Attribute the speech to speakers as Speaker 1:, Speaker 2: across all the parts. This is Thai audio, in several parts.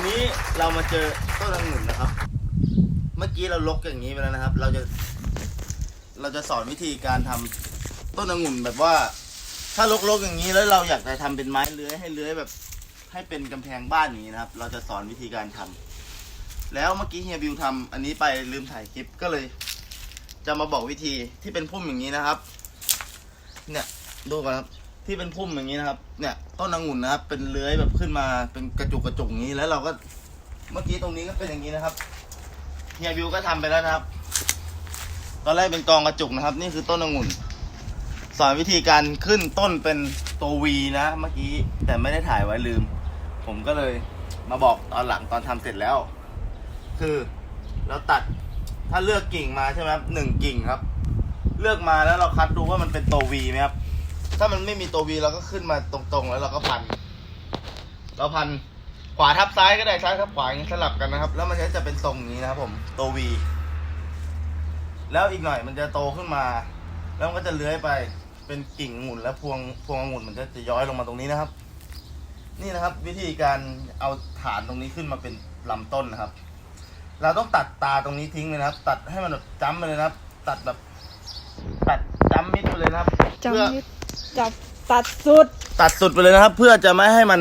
Speaker 1: วันนี้เรามาเจอต้นองุ่นนะครับ เมื่อกี้เราลกอย่างนี้ไปแล้วนะครับ เราจะ เราจะสอนวิธีการทำต้นองุ่นแบบว่า ถ้าลกๆอย่างนี้แล้วเราอยากจะทำเป็นไม้เลื้อยให้เลื้อยแบบ ให้เป็นกำแพงบ้านอย่างนี้นะครับ เราจะสอนวิธีการทำแล้วเมื่อกี้เฮียบิวทำอันนี้ไปลืมถ่ายคลิปก็เลย จะมาบอกวิธีที่เป็นพุ่มอย่างนี้นะครับ เนี่ยดูก่อนครับ ที่เป็นพุ่มอย่างนี้นะครับ เนี่ยต้นองุ่นนะครับ เป็นเลื้อยแบบขึ้นมาเป็นกระจุกกระจุกอย่างนี้แล้วเราก็เมื่อกี้ตรงนี้ก็เป็นอย่างนี้นะครับเฮียบิวก็ทำไปแล้วนะครับ ตอนแรกเป็นกองกระจุกนะครับ นี่คือต้นองุ่น สอนวิธีการขึ้นต้นเป็นตัววีนะ เมื่อกี้แต่ไม่ได้ถ่ายไว้ลืม ผมก็เลยมาบอกตอนหลังตอนทำเสร็จแล้ว คือเราตัดถ้าเลือกกิ่งมาใช่ไหมครับหนึ่งกิ่งครับ เลือกมาแล้วเราคัดดูว่ามันเป็นตัววีไหมครับ ถ้ามันไม่มีตัววีเราก็ขึ้นมาตรงๆ แล้วเราก็พัน เราพันขวาทับซ้ายก็ได้ซ้ายทับขวาอย่างนี้สลับกันนะครับ แล้วมันก็จะเป็นทรงนี้นะครับ ผมตัววีแล้วอีกหน่อยมันจะโตขึ้นมา แล้วมันก็จะเลื้อยไปเป็นกิ่งองุ่นแล้วพวงพวงองุ่นมันจะจะย้อยลงมาตรงนี้นะครับ นี่นะครับ วิธีการเอาฐานตรงนี้ขึ้นมาเป็นลำต้นนะครับ เราต้องตัดตาตรงนี้ทิ้งเลยนะครับ ตัดให้มันแบบจ้ำไปเลยนะครับ ตัดแบบตัดจ้ำมิดไปเลยนะครับ
Speaker 2: จับ
Speaker 1: เพื่อ
Speaker 2: นิด จับตัดสุด
Speaker 1: ตัดสุดไปเลยนะครับ เพื่อจะไม่ให้มัน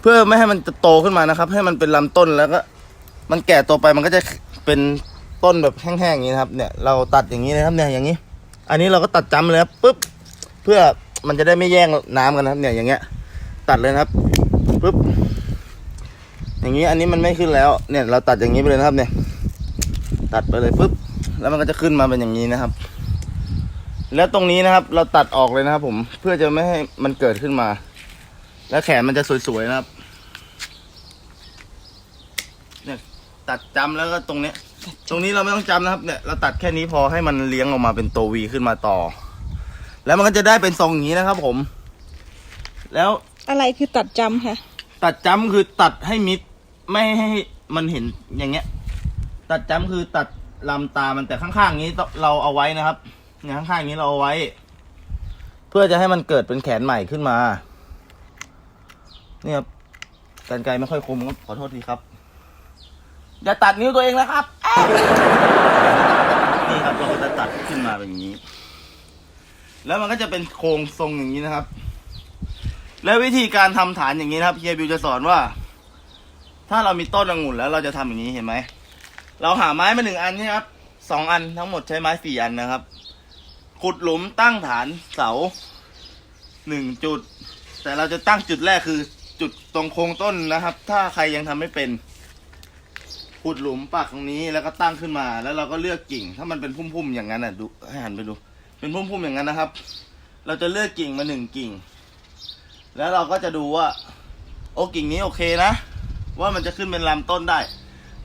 Speaker 1: เพื่อไม่ให้มันจะโตขึ้นมานะครับ ให้มันเป็นลำต้นแล้วก็ มันแก่ตัวไปมันก็จะเป็นต้นแบบแห้งๆอย่างนี้นะครับ เนี่ยเราตัดอย่างนี้นะครับ เนี่ยอย่างนี้ อันนี้เราก็ตัดจ้ำเลยครับปุ๊บเพื่อมันจะได้ไม่แย่งน้ำกันนะครับ เนี่ยอย่างเงี้ย ตัดเลยนะครับปุ๊บอย่างนี้อันนี้มันไม่ขึ้นแล้ว เนี่ย เราตัดอย่างนี้ไปเลยนะครับ เนี่ย ตัดไปเลยปุ๊บแล้วมันก็จะขึ้นมาเป็นอย่างนี้นะครับ แล้วตรงนี้นะครับ เราตัดออกเลยนะครับ ผมเพื่อจะไม่ให้มันเกิดขึ้นมา แล้วแขนมันจะสวยๆนะครับเนี่ยตัดจำแล้วก็ตรงเนี้ย ตรงนี้เราไม่ต้องจำนะครับ เนี่ยเราตัดแค่นี้พอให้มันเลี้ยงออกมาเป็นตัววีขึ้นมาต่อ แล้วมันก็จะได้เป็นทรงอย่างนี้นะครับ ผม แล้ว
Speaker 2: อะไรคือตัดจำค่ะ
Speaker 1: ตัดจ้ำคือตัดให้มิดไม่ให้มันเห็นอย่างเงี้ย ตัดจ้ำคือตัดลำตามันแต่ข้างๆนี้ต้องเราเอาไว้นะครับ เนี่ยข้างๆนี้เราเอาไว้ เพื่อจะให้มันเกิดเป็นแขนใหม่ขึ้นมาเนี่ยครับกันไกรไม่ค่อยคมขอโทษทีครับ อย่าตัดนิ้วตัวเองนะครับ นี่ครับเราก็จะตัดขึ้นมาเป็นอย่างนี้ แล้วมันก็จะเป็นโครงทรงอย่างนี้นะครับ แล้ววิธีการทำฐานอย่างนี้นะครับเฮียบิวจะสอนว่า ถ้าเรามีต้นองุ่นแล้วเราจะทำอย่างนี้เห็นไหม เราหาไม้มาหนึ่งอันใช่ไหมครับสองอันทั้งหมดใช้ไม้สี่อันนะครับ ขุดหลุมตั้งฐานเสาหนึ่งจุด แต่เราจะตั้งจุดแรกคือจุดตรงโคนต้นนะครับ ถ้าใครยังทำไม่เป็น ขุดหลุมปักตรงนี้แล้วก็ตั้งขึ้นมา แล้วเราก็เลือกกิ่ง ถ้ามันเป็นพุ่มๆอย่างนั้นอะดูให้หันไปดู เป็นพุ่มๆอย่างนั้นนะครับ เราจะเลือกกิ่งมาหนึ่งกิ่ง แล้วเราก็จะดูว่า โอ้กิ่งนี้โอเคนะ ว่ามันจะขึ้นเป็นลำต้นได้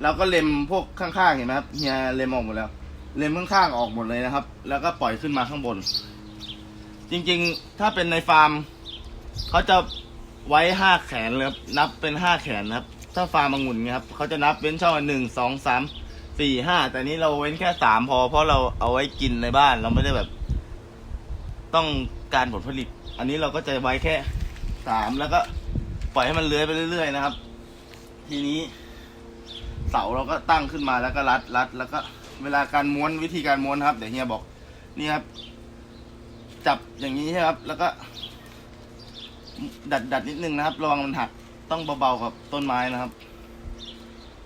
Speaker 1: เราก็เล็มพวกข้างๆเห็นไหมครับเฮียเล็มออกหมดแล้ว เล็มข้างๆออกหมดเลยนะครับ แล้วก็ปล่อยขึ้นมาข้างบน จริงๆ ถ้าเป็นในฟาร์มเขาจะไว้ห้าแขนเลยครับนับเป็นห้าแขนนะครับ ถ้าฟาร์มองุ่นนี่ยครับเขาจะนับเป็นช่องหนึ่งสองสามสี่ห้าแต่นี้เราเว้นแค่สามพอ เพราะเราเอาไว้กินในบ้านเราไม่ได้แบบ ต้องการผลผลิต อันนี้เราก็จะไว้แค่สามแล้วก็ปล่อยให้มันเลื้อยไปเรื่อย ๆ นะครับ ทีนี้ เสาเราก็ตั้งขึ้นมาแล้วก็รัดรัดแล้วก็ เวลาการม้วนวิธีการม้วนครับ เดี๋ยวเฮียบอก นี่ครับ จับอย่างนี้ใช่ครับ แล้วก็ ดัดดัดนิดนึงนะครับระวังมันหักต้องเบาๆกับต้นไม้นะครับ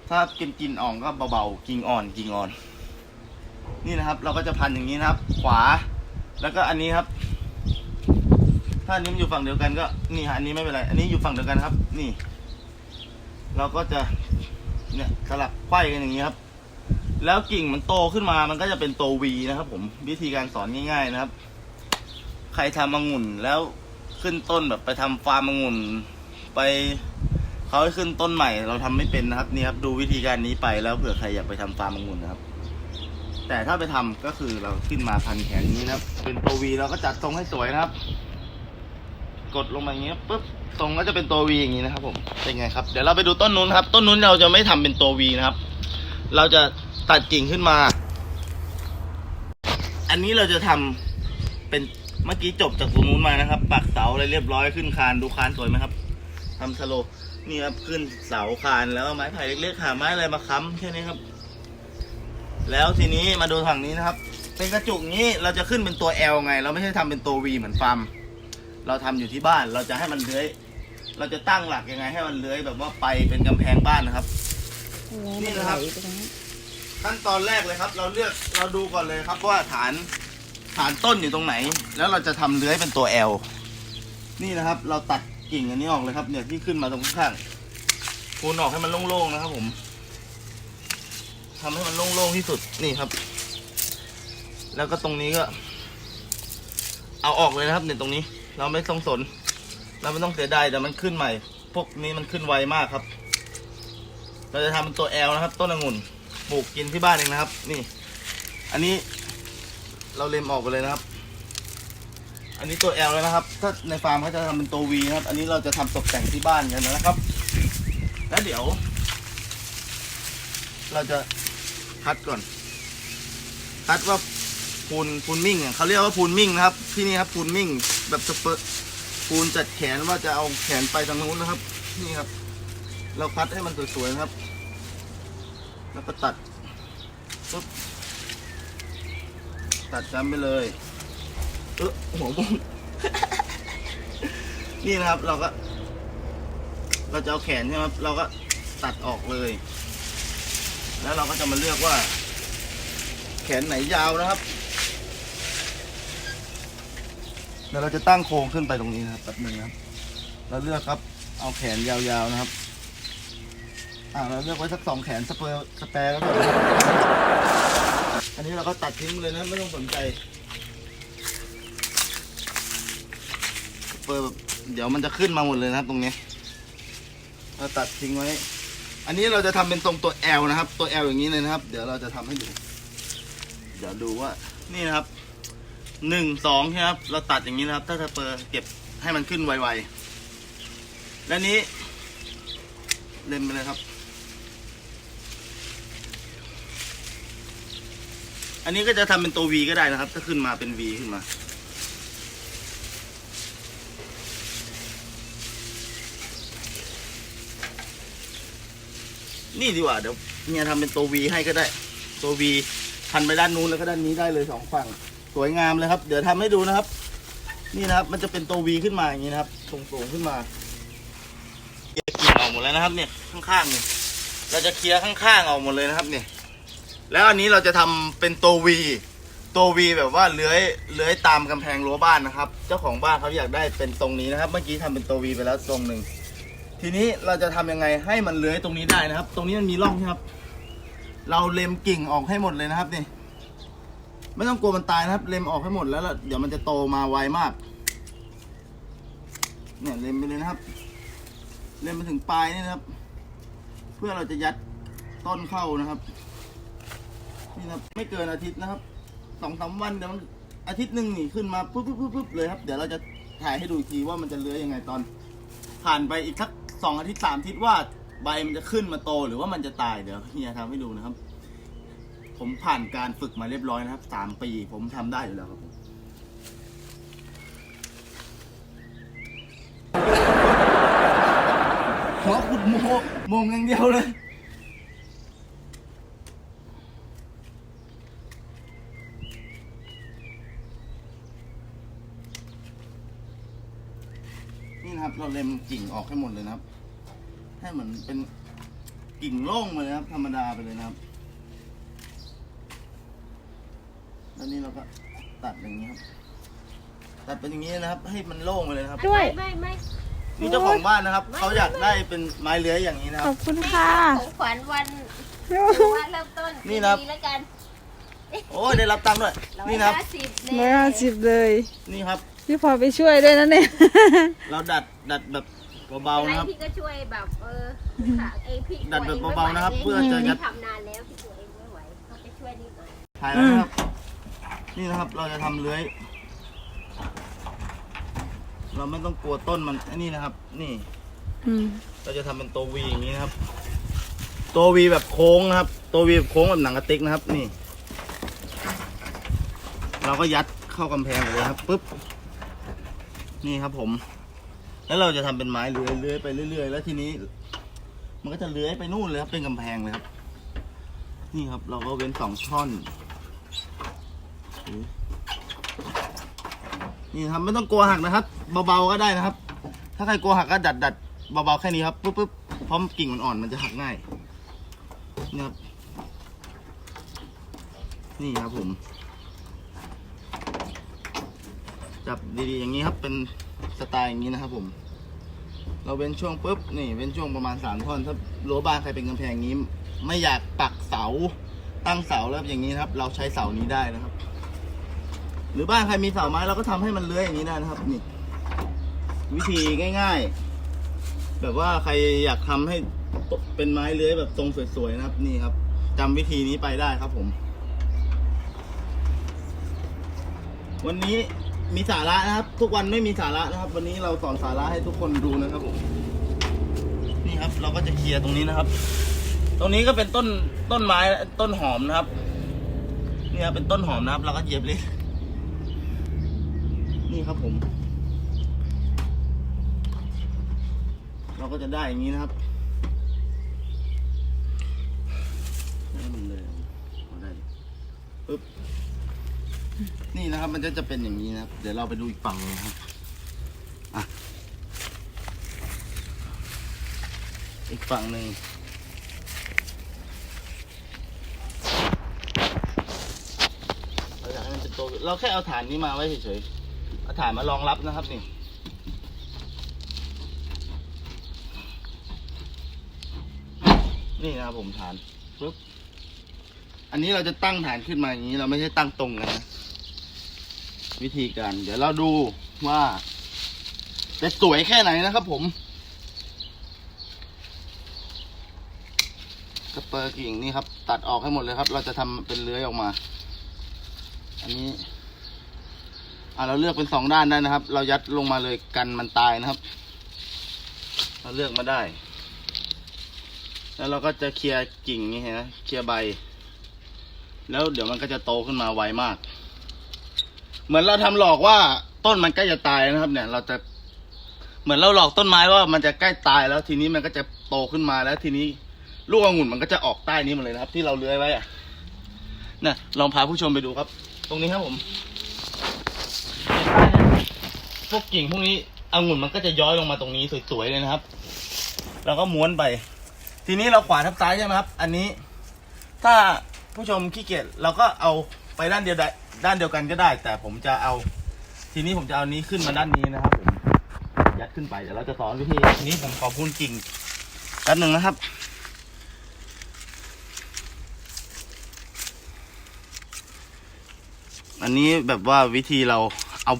Speaker 1: ถ้ากินกินอ่อนก็เบาๆกิ่งอ่อนกิ่งอ่อน นี่นะครับ เราก็จะพันอย่างนี้นะครับ ขวา แล้วก็อันนี้ครับ ถ้าอันนี้มันอยู่ฝั่งเดียวกันก็นี่ฮะอันนี้ไม่เป็นไร อันนี้อยู่ฝั่งเดียวกันครับ นี่ เราก็จะเนี่ยสลับไขว้กันอย่างนี้ครับ แล้วกิ่งมันโตขึ้นมามันก็จะเป็นตัววีนะครับ ผมวิธีการสอนง่าย ๆนะครับ ใครทำองุ่นแล้วขึ้นต้นแบบไปทำฟาร์มองุ่นไปเขาให้ขึ้นต้นใหม่ เราทำไม่เป็นนะครับนี่ครับดูวิธีการนี้ไปแล้วเผื่อใครอยากไปทำฟาร์มองุ่นนะครับ แต่ถ้าไปทำก็คือเราขึ้นมาพันแขนนี้นะครับ เป็นตัววีเราก็จัดทรงให้สวยนะครับ กดลงมาอย่างนี้ปุ๊บทรงก็จะเป็นตัววีอย่างนี้นะครับ ผมเป็นไงครับเดี๋ยวเราไปดูต้นนู้นครับ ต้นนู้นเราจะไม่ทำเป็นตัววีนะครับ เราจะ ตัดกิ่งขึ้นมา อันนี้เราจะทำเป็นเมื่อกี้จบจากตรงนู้นมานะครับ ปักเสาอะไรเรียบร้อยขึ้นคานดูคานสวยไหมครับทำสโลว์นี่ครับขึ้นเสาคานแล้วเอาไม้ไผ่เล็กๆหาไม้อะไรมาค้ำแค่นี้ครับ แล้วทีนี้มาดูฝั่งนี้นะครับ เป็นกระจุกนี้เราจะขึ้นเป็นตัว L ไง เราไม่ใช่ทำเป็นตัว V เหมือนฟาร์มเราทำอยู่ที่บ้านเราจะให้มันเลื้อยเราจะตั้งหลักยังไงให้มันเลื้อยแบบว่าไปเป็นกำแพงบ้านนะครับ นี่นะครับ ขั้นตอนแรกเลยครับ เราเลือกเราดูก่อนเลยครับว่าฐานฐานต้นอยู่ตรงไหน แล้วเราจะทำเลื้อยเป็นตัว L นี่นะครับ เราตัดกิ่งอันนี้ออกเลยครับเนี่ยที่ขึ้นมาตรงข้างๆคูณออกให้มันโล่งๆนะครับ ผมทำให้มันโล่งๆที่สุดนี่ครับ แล้วก็ตรงนี้ก็ เอาออกเลยนะครับเนี่ยตรงนี้ เราไม่ต้องสน เราไม่ต้องเสียดายแต่มันขึ้นใหม่ พวกนี้มันขึ้นไวมากครับ เราจะทำเป็นตัว L นะครับ ต้นองุ่น ปลูกกินที่บ้านเองนะครับ นี่ อันนี้เราเล็มออกไปเลยนะครับ อันนี้ตัว L แล้วนะครับ ถ้าในฟาร์มเขาจะทำเป็นตัว V นะครับ อันนี้เราจะทำตกแต่งที่บ้านกันนะครับ แล้วเดี๋ยว เราจะคัดก่อน คัดว่าพูนพูนมิ่งเขาเรียกว่าพูนมิ่งนะครับ ที่นี่ครับพูนมิ่งแบบสเปอร์พูนจัดแขนว่าจะเอาแขนไปทางนู้นนะครับ นี่ครับ เราคัดให้มันสวยๆนะครับ แล้วก็ตัดปุ๊บตัดจำไปเลย เออหัวมุมนี่นะครับเราก็ เราจะเอาแขนใช่ไหมครับเราก็ตัดออกเลย แล้วเราก็จะมาเลือกว่า แขนไหนยาวนะครับเดี๋ยวเราจะตั้งโครงขึ้นไปตรงนี้นะครับแป๊บหนึงนะครับ เราเลือกครับ เอาแขนยาวๆนะครับ อ่าเราเลือกไว้สักสองแขนสเปอร์สแปร์ก็ได้นะครับอันนี้เราก็ตัดทิ้งเลยนะไม่ต้องสนใจสเปอร์แบบเดี๋ยวมันจะขึ้นมาหมดเลยนะครับตรงนี้ เราตัดทิ้งไว้ อันนี้เราจะทำเป็นทรงตัว L นะครับ ตัว L อย่างนี้เลยนะครับ เดี๋ยวเราจะทำให้ดู เดี๋ยวดูว่า นี่นะครับหนึ่งสองครับ เราตัดอย่างนี้นะครับ ถ้าสเปอร์เก็บให้มันขึ้นไวๆ และนี้เล่นไปเลยครับ อันนี้ก็จะทำเป็นตัว V ก็ได้นะครับ ถ้าขึ้นมาเป็น V ขึ้นมา นี่ดีกว่าเดี๋ยวเนี่ยทำเป็นตัว V ให้ก็ได้ ตัว V พันไปด้านนู้นแล้วก็ด้านนี้ได้เลยสองฝั่ง สวยงามเลยครับ เดี๋ยวทำให้ดูนะครับ นี่นะครับ มันจะเป็นตัว V ขึ้นมาอย่างนี้นะครับสูงๆขึ้นมาเคลียร์กิ่งออกหมดแล้วนะครับ เนี่ยข้างๆเนี่ยเราจะเคลียร์ข้างๆออกหมดเลยนะครับเนี่ย แล้วอันนี้เราจะทำเป็นตัววีตัววีแบบว่าเลื้อยเลื้อยตามกำแพงรั้วบ้านนะครับ เจ้าของบ้านเขาอยากได้เป็นทรงนี้นะครับ เมื่อกี้ทำเป็นตัววีไปแล้วทรงหนึ่งทีนี้เราจะทำยังไงให้มันเลื้อยตรงนี้ได้นะครับ ตรงนี้มันมีร่องครับ เราเล็มกิ่งออกให้หมดเลยนะครับนี่ไม่ต้องกลัวมันตายนะครับ เล็มออกให้หมดแล้วเดี๋ยวมันจะโตมาไวมาก เนี่ยเล็มไปเลยนะครับ เล่นมาถึงปลายนี่นะครับ เพื่อเราจะยัดต้นเข้านะครับ นี่นะครับไม่เกินอาทิตย์นะครับสองสามวันเดี๋ยวมันอาทิตย์หนึ่งนี่ขึ้นมาปุ๊บปุ๊บปุ๊บปุ๊บเลยครับ เดี๋ยวเราจะถ่ายให้ดูอีกทีว่ามันจะเลื้อยยังไงตอน ผ่านไปอีกสักสองอาทิตย์สามอาทิตย์ว่าใบมันจะขึ้นมาโตหรือว่ามันจะตายเดี๋ยวเฮียทำให้ดูนะครับ ผมผ่านการฝึกมาเรียบร้อยนะครับสามปีผมทำได้อยู่แล้วครับผมหัวขุดโมโมงอย่างเดียวเลย นี่นะครับ เราเล็มกิ่งออกให้หมดเลยนะครับ ให้เหมือนเป็นกิ่งโล่งไปเลยนะครับ ธรรมดาไปเลยนะครับ แล้วนี่เราก็ตัดอย่างนี้ครับ ตัดเป็นอย่างนี้นะครับ ให้มันโล่งไปเลยนะครับ
Speaker 2: ด้วย
Speaker 3: ไม่ไม่
Speaker 1: นี่เจ้าของบ้านนะครับ เขาอยากได้เป็นไม้เลื้อยอย่างนี้นะค
Speaker 2: ข
Speaker 1: รั
Speaker 2: อบบคุณค่ะ
Speaker 3: ของขวัญวันวันเริ่มต้น
Speaker 1: นี่นะครับ
Speaker 3: ดีๆแล้วกัน
Speaker 1: โอ้ยได้รับตังค์ด้วย
Speaker 3: ร้อย
Speaker 1: นี่นะครับ
Speaker 3: ห้าสิบเล
Speaker 2: ร้อยห้าสิบเลย
Speaker 1: นี่ครับ
Speaker 2: พี่พอไปช่วยด้วยนะเนี่ย
Speaker 1: เราดัดดัดแบบเบาๆ
Speaker 3: อะไร
Speaker 1: นะครับ
Speaker 3: พี่ก็ช่วยแบบเออค่ะไอพี่
Speaker 1: ดัดแบบเบาๆนะครับ เพื่อจะยัด
Speaker 3: ทำนานแล้วพี่ตัวเองไม่ไหวเขาจะช่วยนิดหน่อย
Speaker 1: ถ่ายแล้วนะครับ นี่นะครับเราจะทำเลื้อย เราไม่ต้องกลัวต้นมันอันนี้นะครับ นี่
Speaker 2: อืม
Speaker 1: เราจะทำเป็นตัววีอย่างนี้นะครับ ตัววีแบบโค้งนะครับ ตัววีแบบโค้งแบบหนังกระติกนะครับ นี่ เราก็ยัดเข้ากำแพงไปเลยครับปุ๊บ นี่ครับผม แล้วเราจะทำเป็นไม้เลื้อยเลื้อยไปเรื่อยๆ แล้วทีนี้ มันก็จะเลื้อยไปนู่นเลยครับ เป็นกำแพงเลยครับ นี่ครับ เราก็เว้นสองช่อน นี่ครับ ไม่ต้องกลัวหักนะครับ เบาๆก็ได้นะครับ ถ้าใครกลัวหักก็ดัดดัดๆเบาๆแค่นี้ครับปุ๊บปุ๊บพร้อมกิ่งอ่อนๆมันจะหักง่ายนี่ครับ นี่ครับผม จับดีๆอย่างนี้ครับ เป็นสไตล์อย่างนี้นะครับ ผม เราเว้นช่วงปุ๊บนี่เว้นช่วงประมาณสามท่อนถ้ารั้วบ้านใครเป็นกำแพงนี้ ไม่อยากปักเสาตั้งเสาแล้วอย่างนี้ครับ เราใช้เสานี้ได้นะครับ หรือบ้านใครมีเสาไม้เราก็ทำให้มันเลื้อยอย่างนี้ได้นะครับนี่วิธีง่าย ๆ แบบว่าใครอยากทำให้เป็นไม้เลื้อยแบบทรงสวยๆนะครับ นี่ครับจำวิธีนี้ไปได้ครับผม วันนี้ มีสาระนะครับ ทุกวันไม่มีสาระนะครับ วันนี้เราสอนสาระให้ทุกคนดูนะครับผมนี่ครับ เราก็จะเคลียร์ตรงนี้นะครับ ตรงนี้ก็เป็นต้นต้นไม้ต้นหอมนะครับนี่ครับเป็นต้นหอมนะครับ เราก็เหย็บเลย นี่ครับผม เราก็จะได้อย่างนี้นะครับให้มันเลยได้ปึ๊บ นี่นะครับ มันจะจะเป็นอย่างนี้นะครับ เดี๋ยวเราไปดูอีกฝั่งหนึงนะครับ อะ อีกฝั่งหนึ่งเราอยากให้มันเป็นตัวเราแค่เอาฐานนี้มาไว้เฉยๆ เอาฐานมารองรับนะครับนี่นี่นะครับผมฐานปึ๊บ อันนี้เราจะตั้งฐานขึ้นมาอย่างนี้ เราไม่ใช่ตั้งตรงกันนะ วิธีการ เดี๋ยวเราดูว่า จะสวยแค่ไหนนะครับผมสเปอร์กิ่งนี่ครับ ตัดออกให้หมดเลยครับ เราจะทำเป็นเลื้อยออกมา อันนี้ อ่าเราเลือกเป็นสองด้านได้นะครับ เรายัดลงมาเลยกันมันตายนะครับ เราเลือกมาได้ แล้วเราก็จะเคลียร์กิ่งนี่เห็นไหมเคลียร์ใบ แล้วเดี๋ยวมันก็จะโตขึ้นมาไวมาก เหมือนเราทำหลอกว่าต้นมันใกล้จะตายนะครับ เนี่ย เราจะเหมือนเราหลอกต้นไม้ว่ามันจะใกล้ตายแล้ว ทีนี้มันก็จะโตขึ้นมาแล้ว ทีนี้ลูกองุ่นมันก็จะออกใต้นี้มาเลยนะครับ ที่เราเลื้อยไว้อะเนี่ยลองพาผู้ชมไปดูครับ ตรงนี้ครับผมใต้พวกกิ่งพวกนี้องุ่นมันก็จะย้อยลงมาตรงนี้สวยๆเลยนะครับ แล้วก็ม้วนไป ทีนี้เราขวาทับซ้ายใช่ไหมครับ อันนี้ ถ้าผู้ชมขี้เกียจเราก็เอาไปด้านเดียวได้านเดียวกันก็ได้ แต่ผมจะเอา ทีนี้ผมจะเอานี้ขึ้นมาด้านนี้นะครับผมยัดขึ้นไปเดี๋ยวเราจะสอนวิธีทีนี้ผมขอพูนกิ่งแป๊บหนึ่งนะครับ อันนี้แบบว่าวิธีเราเอา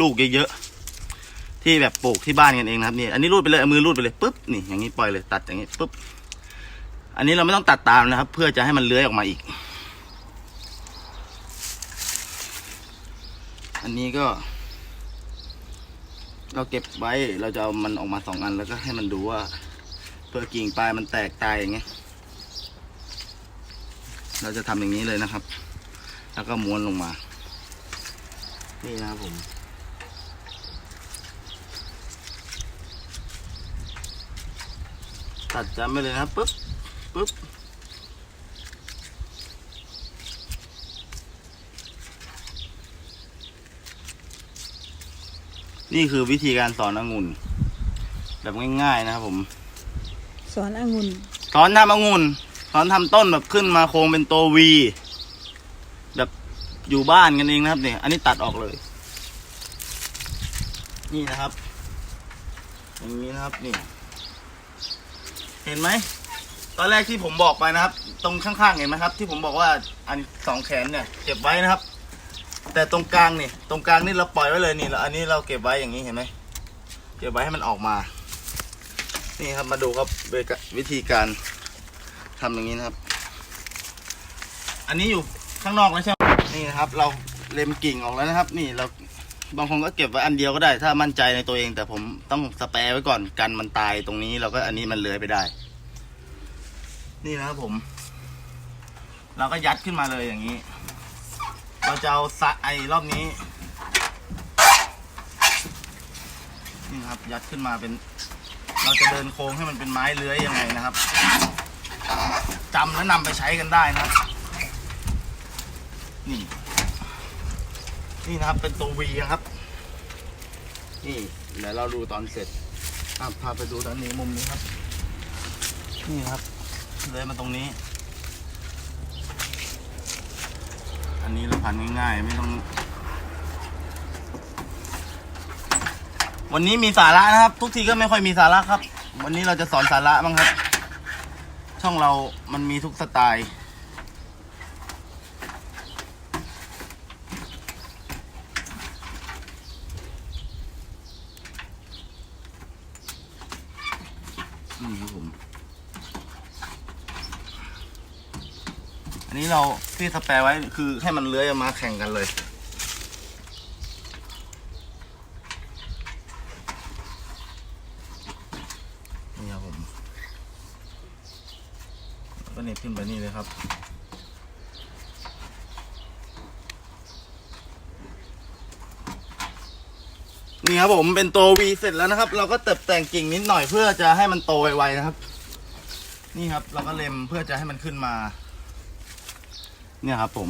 Speaker 1: ลูกเยอะๆที่แบบปลูกที่บ้านกันเองนะครับนี่อันนี้รูดไปเลยเอามือรูดไปเลยปุ๊บนี่อย่างนี้ปล่อยเลยตัดอย่างนี้ปุ๊บอันนี้เราไม่ต้องตัดตามนะครับ เพื่อจะให้มันเลื้อยออกมาอีก อันนี้ก็ เราเก็บไว้เราจะเอามันออกมาสองอันแล้วก็ให้มันดูว่าเพื่อกิ่งปลายมันแตกตายอย่างเงี้ยเราจะทำอย่างนี้เลยนะครับ แล้วก็ม้วนลงมา นี่นะครับผม ตัดจำไปเลยนะปุ๊บ นี่คือวิธีการสอนองุ่น แบบง่ายๆนะครับผม
Speaker 2: สอนองุ่น
Speaker 1: สอนทำองุ่นสอนทำต้นแบบขึ้นมาโค้งเป็นตัววีแบบอยู่บ้านกันเองนะครับเนี่ย อันนี้ตัดออกเลย นี่นะครับ อย่างนี้นะครับนี่ เห็นไหมตอนแรกที่ผมบอกไปนะครับ ตรงข้างๆเห็นไหมครับ ที่ผมบอกว่าอันสองแขนเนี่ยเก็บไว้นะครับ แต่ตรงกลางนี่ตรงกลางนี่เราปล่อยไว้เลยนี่แล้วอันนี้เราเก็บไว้อย่างนี้เห็นไหมเก็บไว้ให้มันออกมา นี่ครับมาดูครับวิธีการทำอย่างนี้นะครับ อันนี้อยู่ข้างนอกแล้วใช่ไหมนี่นะครับ เราเล็มกิ่งออกแล้วนะครับ นี่เราบางคนก็เก็บไว้อันเดียวก็ได้ ถ้ามั่นใจในตัวเอง แต่ผมต้องสแปรไว้ก่อนกันมันตายตรงนี้เราก็อันนี้มันเลื้อยไปได้ นี่นะครับผม เราก็ยัดขึ้นมาเลยอย่างนี้ เราจะเอาสะไอรอบนี้ นี่ครับนะครับยัดขึ้นมาเป็น เราจะเดินโค้งให้มันเป็นไม้เลื้อยยังไงนะครับจำและนำไปใช้กันได้นะครับ นี่ นี่นะครับเป็นตัววีนะครับ นี่เดี๋ยวเราดูตอนเสร็จพาไปดูด้านนี้มุมนี้ครับ นี่ครับเลยมาตรงนี้ อั นนี้เราพันง่ายๆ ไม่ต้อง วันนี้มีสาระนะครับ ทุกทีก็ไม่ค่อยมีสาระครับ วันนี้เราจะสอนสาระบ้างครับ ช่องเรามันมีทุกสไตล์ นี่ครับผม อันนี้เราที่สแปรไว้คือให้มันเลื้อยมาแข่งกันเลย นี่ครับผมก็เน็บขึ้นไปนี่เลยครับนี่ครับผมเป็นตัววีเสร็จแล้วนะครับ เราก็เติบแต่งกิ่งนิดหน่อยเพื่อจะให้มันโตไวๆนะครับ นี่ครับ เราก็เล็มเพื่อจะให้มันขึ้นมา เนี่ยครับผม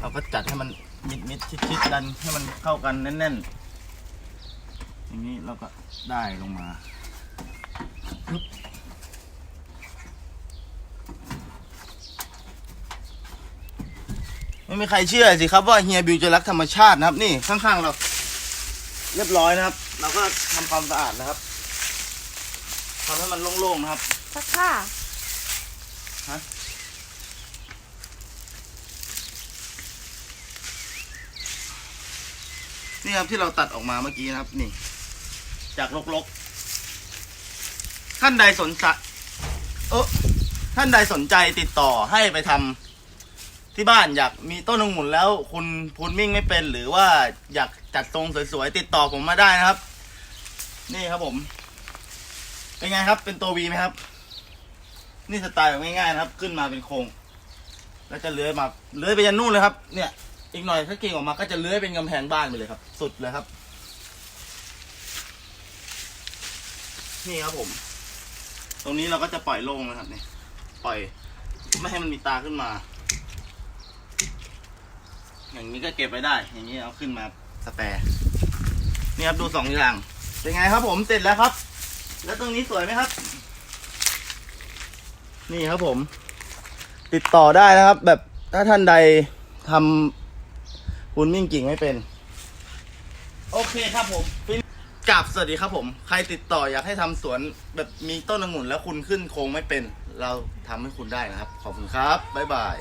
Speaker 1: เราก็จัดให้มันมิดมิดชิดชิดๆดันให้มันเข้ากันแน่นๆ อย่างนี้เราก็ได้ลงมาปึ๊บไม่มีใครเชื่อสิครับว่าเฮียบิวจะรักธรรมชาตินะครับ นี่ข้างๆเรา เรียบร้อยนะครับ เราก็ทำความสะอาดนะครับทำให้มันโล่งๆนะครับ
Speaker 2: สักผ้า
Speaker 1: นี่ครับที่เราตัดออกมาเมื่อกี้นะครับ นี่ จากลกๆ ท่านใดสนใจเออท่านใดสนใจติดต่อให้ไปทำที่บ้านอยากมีต้นองุ่นแล้วคุณพูนมิ่งไม่เป็น หรือว่าอยากจัดทรงสวยๆติดต่อผมมาได้นะครับ นี่ครับผม เป็นไงครับ เป็นตัววีไหมครับ นี่สไตล์แบบง่ายๆนะครับ ขึ้นมาเป็นโครงแล้วจะเลื้อยมาเลื้อยไปยันนู่นเลยครับ เนี่ย อีกหน่อยถ้ากิ่งออกมาก็จะเลื้อยเป็นกำแพงบ้านไปเลยครับ สุดเลยครับ นี่ครับผม ตรงนี้เราก็จะปล่อยโล่งนะครับเนี่ยปล่อย ไม่ให้มันมีตาขึ้นมา อย่างนี้ก็เก็บไว้ได้ อย่างนี้เอาขึ้นมาสแปรนี่ครับดูสองอย่างเป็นไงครับผมเสร็จแล้วครับ แล้วตรงนี้สวยไหมครับ นี่ครับผม ติดต่อได้นะครับ แบบถ้าท่านใดทำ คุณมิ่งกิ่งไม่เป็น โอเคครับผมกราบสวัสดีครับผม ใครติดต่ออยากให้ทำสวนแบบมีต้นองุ่นแล้วคุณขึ้นโครงไม่เป็น เราทำให้คุณได้นะครับ ขอบคุณครับ บ๊ายบาย